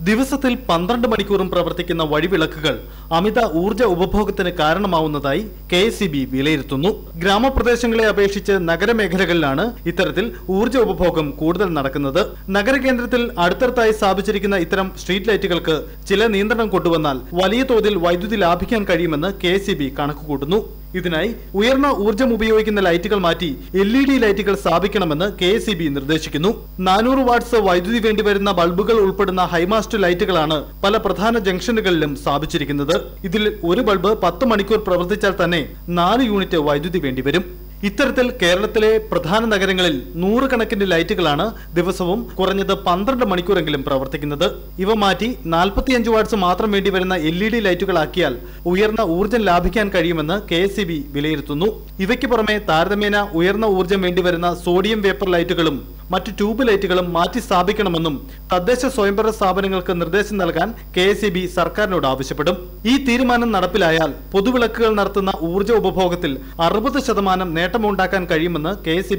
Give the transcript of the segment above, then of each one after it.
ദിവസത്തിൽ പന്ത്രണ്ട് മണിക്കൂറും പ്രവർത്തിക്കുന്ന വഴിവിളക്കുകൾ അമിത ഊർജ ഉപഭോഗത്തിന് കാരണമാവുന്നതായി കെ എസ് വിലയിരുത്തുന്നു. ഗ്രാമപ്രദേശങ്ങളെ അപേക്ഷിച്ച് നഗരമേഖലകളിലാണ് ഇത്തരത്തിൽ ഊർജ ഉപഭോഗം കൂടുതൽ നടക്കുന്നത്. നഗരകേന്ദ്രത്തിൽ അടുത്തടുത്തായി സ്ഥാപിച്ചിരിക്കുന്ന ഇത്തരം സ്ട്രീറ്റ് ലൈറ്റുകൾക്ക് ചില നിയന്ത്രണം കൊണ്ടുവന്നാൽ വലിയ തോതിൽ വൈദ്യുതി ലാഭിക്കാൻ കഴിയുമെന്ന് കെ എസ് കണക്കുകൂട്ടുന്നു. ഇതിനായി ഉയർന്ന ഊർജം ഉപയോഗിക്കുന്ന ലൈറ്റുകൾ മാറ്റി എൽ ഇ ഡി ലൈറ്റുകൾ സ്ഥാപിക്കണമെന്ന് കെ എസ് ഇ ബി നിർദ്ദേശിക്കുന്നു. നാനൂറ് വാട്ട്സ് വൈദ്യുതി വേണ്ടിവരുന്ന ബൾബുകൾ ഉൾപ്പെടുന്ന ഹൈമാസ്റ്റ് ലൈറ്റുകളാണ് പല പ്രധാന ജംഗ്ഷനുകളിലും സ്ഥാപിച്ചിരിക്കുന്നത്. ഇതിൽ ഒരു ബൾബ് പത്ത് മണിക്കൂർ പ്രവർത്തിച്ചാൽ തന്നെ നാല് യൂണിറ്റ് വൈദ്യുതി വേണ്ടിവരും. ഇത്തരത്തിൽ കേരളത്തിലെ പ്രധാന നഗരങ്ങളിൽ നൂറുകണക്കിന് ലൈറ്റുകളാണ് ദിവസവും കുറഞ്ഞത് പന്ത്രണ്ട് മണിക്കൂറെങ്കിലും പ്രവർത്തിക്കുന്നത്. ഇവ മാറ്റി നാൽപ്പത്തിയഞ്ച് വാട്ട്സ് മാത്രം വേണ്ടി വരുന്ന എൽ ഇ ഡി ലൈറ്റുകളാക്കിയാൽ ഉയർന്ന ഊർജം ലാഭിക്കാൻ കഴിയുമെന്ന് കെ എസ് വിലയിരുത്തുന്നു. ഇവയ്ക്ക് പുറമെ താരതമ്യേന ഉയർന്ന ഊർജം വേണ്ടിവരുന്ന സോഡിയം വേപ്പർ ലൈറ്റുകളും മറ്റു ട്യൂബ് ലൈറ്റുകളും മാറ്റി സ്ഥാപിക്കണമെന്നും തദ്ദേശ സ്വയംഭരണ സ്ഥാപനങ്ങൾക്ക് നിർദ്ദേശം നൽകാൻ കെ സർക്കാരിനോട് ആവശ്യപ്പെടും. ഈ തീരുമാനം നടപ്പിലായാൽ പൊതുവിളക്കുകൾ നടത്തുന്ന ഊർജ ഉപഭോഗത്തിൽ അറുപത് ശതമാനം നേട്ടമുണ്ടാക്കാൻ കഴിയുമെന്ന് കെ എസ്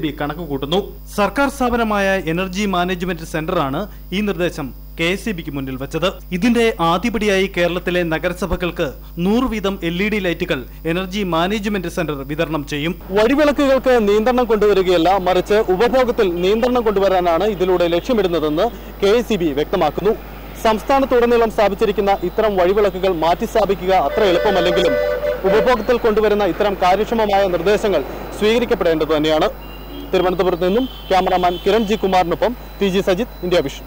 സർക്കാർ സ്ഥാപനമായ എനർജി മാനേജ്മെന്റ് സെന്ററാണ് ഈ നിർദ്ദേശം കെ എസ് ബിക്ക് മുന്നിൽ വെച്ചത്. ഇതിന്റെ ആദ്യപടിയായി കേരളത്തിലെ നഗരസഭകൾക്ക് നൂറ് വീതം എൽ ഇ ഡി ലൈറ്റുകൾ എനർജി മാനേജ്മെന്റ് സെന്റർ വിതരണം ചെയ്യും. വഴിവിളക്കുകൾക്ക് നിയന്ത്രണം കൊണ്ടുവരികയല്ല മറിച്ച് ഉപഭോഗത്തിൽ നിയന്ത്രണം കൊണ്ടുവരാനാണ് ഇതിലൂടെ ലക്ഷ്യമിടുന്നതെന്ന് കെ വ്യക്തമാക്കുന്നു. സംസ്ഥാനത്തുടനീളം സ്ഥാപിച്ചിരിക്കുന്ന ഇത്തരം വഴിവിളക്കുകൾ മാറ്റി സ്ഥാപിക്കുക അത്ര എളുപ്പമല്ലെങ്കിലും ഉപഭോഗത്തിൽ കൊണ്ടുവരുന്ന ഇത്തരം കാര്യക്ഷമമായ നിർദ്ദേശങ്ങൾ സ്വീകരിക്കപ്പെടേണ്ടത് തന്നെയാണ്. തിരുവനന്തപുരത്ത് നിന്നും cameraman Kiran G കുമാറിനൊപ്പം T G Sajith India Vision.